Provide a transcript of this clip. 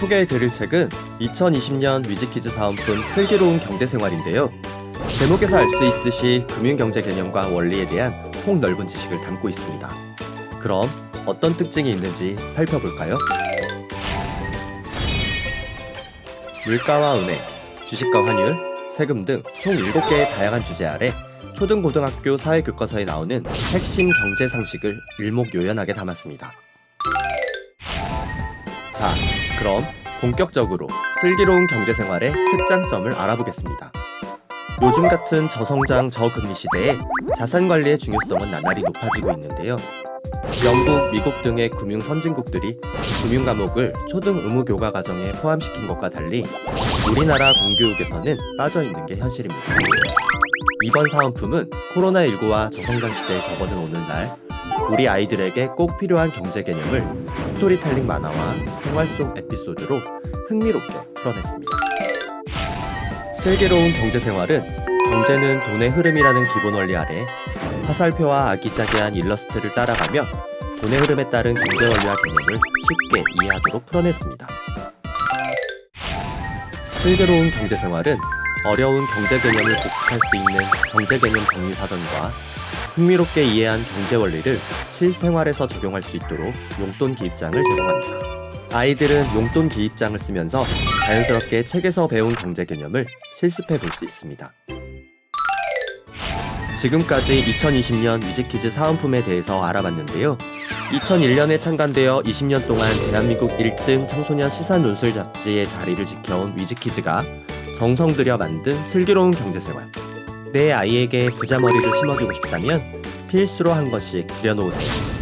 소개해드릴 책은 2020년 위즈키즈 사은품 슬기로운 경제생활인데요. 제목에서 알 수 있듯이 금융경제 개념과 원리에 대한 폭넓은 지식을 담고 있습니다. 그럼 어떤 특징이 있는지 살펴볼까요? 물가와 은행, 주식과 환율, 세금 등 총 7개의 다양한 주제 아래 초등고등학교 사회교과서에 나오는 핵심 경제 상식을 일목요연하게 담았습니다. 자, 그럼 본격적으로 슬기로운 경제 생활의 특장점을 알아보겠습니다. 요즘 같은 저성장 저금리 시대에 자산 관리의 중요성은 나날이 높아지고 있는데요. 영국, 미국 등의 금융 선진국들이 금융 과목을 초등 의무 교과 과정에 포함시킨 것과 달리 우리나라 공교육에서는 빠져 있는 게 현실입니다. 이번 사은품은 코로나19와 저성장 시대에 접어든 오늘날 우리 아이들에게 꼭 필요한 경제 개념을 스토리텔링 만화와 생활 속 에피소드로 흥미롭게 풀어냈습니다. 슬기로운 경제 생활은 경제는 돈의 흐름이라는 기본 원리 아래 화살표와 아기자기한 일러스트를 따라가며 돈의 흐름에 따른 경제 원리와 개념을 쉽게 이해하도록 풀어냈습니다. 슬기로운 경제 생활은 어려운 경제 개념을 복습할 수 있는 경제 개념 정리 사전과 흥미롭게 이해한 경제 원리를 실생활에서 적용할 수 있도록 용돈 기입장을 제공합니다. 아이들은 용돈 기입장을 쓰면서 자연스럽게 책에서 배운 경제 개념을 실습해 볼 수 있습니다. 지금까지 2020년 위즈키즈 사은품에 대해서 알아봤는데요. 2001년에 창간되어 20년 동안 대한민국 1등 청소년 시사 논술 잡지의 자리를 지켜온 위즈키즈가 정성 들여 만든 슬기로운 경제생활. 내 아이에게 부자머리를 심어주고 싶다면 필수로 한 것씩 들여놓으세요.